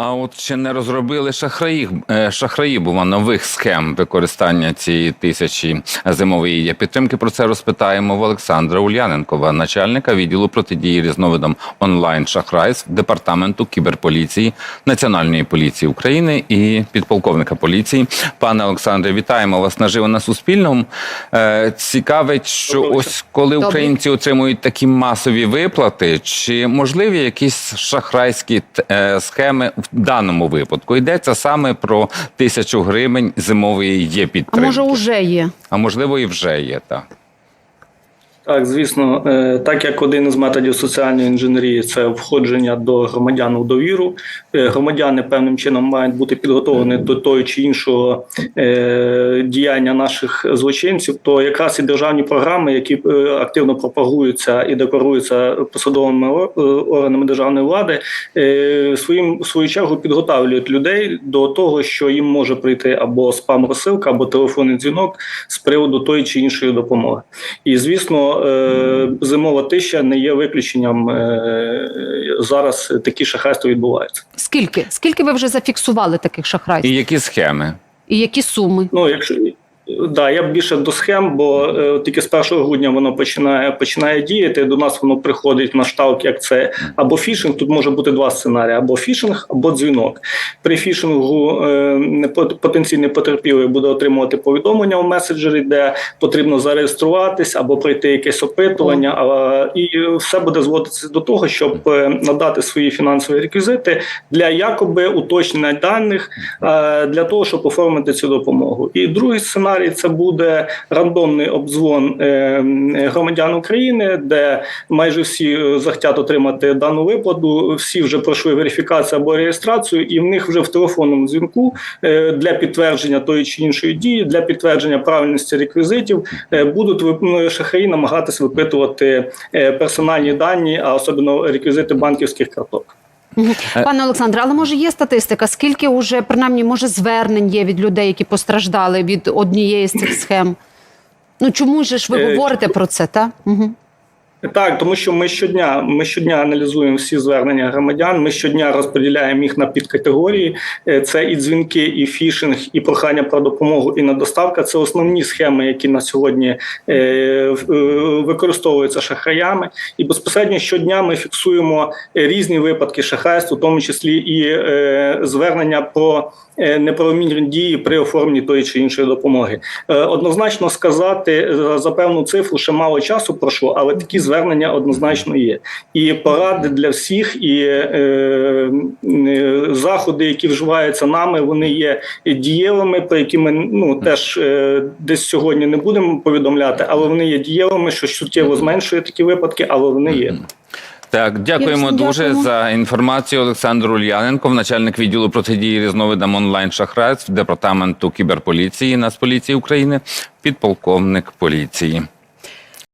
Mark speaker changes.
Speaker 1: А от ще не розробили шахраїв, е, шахраї, бува, нових схем використання цієї тисячі зимової підтримки. Про це розпитаємо в Олександра Ульяненкова, начальника відділу протидії різновидам онлайн шахрайств департаменту кіберполіції Національної поліції України і підполковника поліції. Пане Олександре, вітаємо вас наживо на Суспільному. Е, Цікавить, що ось коли українці отримують такі масові виплати, чи можливі якісь шахрайські е, схеми в даному випадку? Йдеться саме про тисячу гривень зимової є
Speaker 2: А може, вже є?
Speaker 1: а можливо і вже є так.
Speaker 3: Так, звісно, е, так як один із методів соціальної інженерії це входження до громадян у довіру. Е, Громадяни певним чином мають бути підготовлені до того чи іншого е, діяння наших злочинців. То якраз і державні програми, які активно пропагуються і декларуються посадовими органами державної влади, своїм в свою чергу підготовлюють людей до того, що їм може прийти або спам-розсилка, або телефонний дзвінок з приводу тої чи іншої допомоги. І звісно, е, зимова тища не є виключенням. е, Зараз такі шахрайства відбуваються.
Speaker 2: Скільки? Скільки ви вже зафіксували таких шахрайств?
Speaker 1: І які схеми?
Speaker 2: І які суми?
Speaker 3: Ну, якщо да, я б більше до схем, бо е, тільки з 1 грудня воно починає починає діяти. До нас воно приходить на шталк, як це або фішинг. Тут може бути два сценарії: або фішинг, або дзвінок. При фішингу е, потенційний потерпілий буде отримувати повідомлення у меседжері, де потрібно зареєструватись або пройти якесь опитування. А, і все буде зводитися до того, щоб е, надати свої фінансові реквізити для якоби уточнення даних е, для того, щоб оформити цю допомогу. І другий сценарій це буде рандомний обдзвон е, громадян України, де майже всі е, захотять отримати дану виплату. Всі вже пройшли верифікацію або реєстрацію, і в них вже в телефонному дзвінку е, для підтвердження тої чи іншої дії, для підтвердження правильності реквізитів будуть ну, шахраї намагатися випитувати персональні дані, а особливо реквізити банківських карток.
Speaker 1: Е,
Speaker 2: Пане Олександре, але може є статистика? Скільки вже принаймні може звернень є від людей, які постраждали від однієї з цих схем? Ну чому ж ви
Speaker 3: Е,
Speaker 2: говорите про це? Та угу.
Speaker 3: Так, тому що ми щодня ми щодня аналізуємо всі звернення громадян. Ми щодня розподіляємо їх на підкатегорії. Е, Це і дзвінки, і фішинг, і прохання про допомогу, і надоставка. Це основні схеми, які на сьогодні е, е, використовуються шахраями. І безпосередньо щодня ми фіксуємо різні випадки шахрайств, у тому числі і звернення про неправомірні дії при оформленні тої чи іншої допомоги. Однозначно сказати за- за певну цифру ще мало часу пройшло, але такі звернення однозначно є. І поради для всіх, і е, е, заходи, які вживаються нами, вони є дієвими, про які ми ну теж е, десь сьогодні не будемо повідомляти, але вони є дієвими, що суттєво зменшує такі випадки, але вони є.
Speaker 1: Так, дякуємо дуже
Speaker 2: дякуємо.
Speaker 1: за інформацію. Олександр Ульяненков, начальник відділу протидії різновидам онлайн шахрайств департаменту кіберполіції Нацполіції України, підполковник поліції.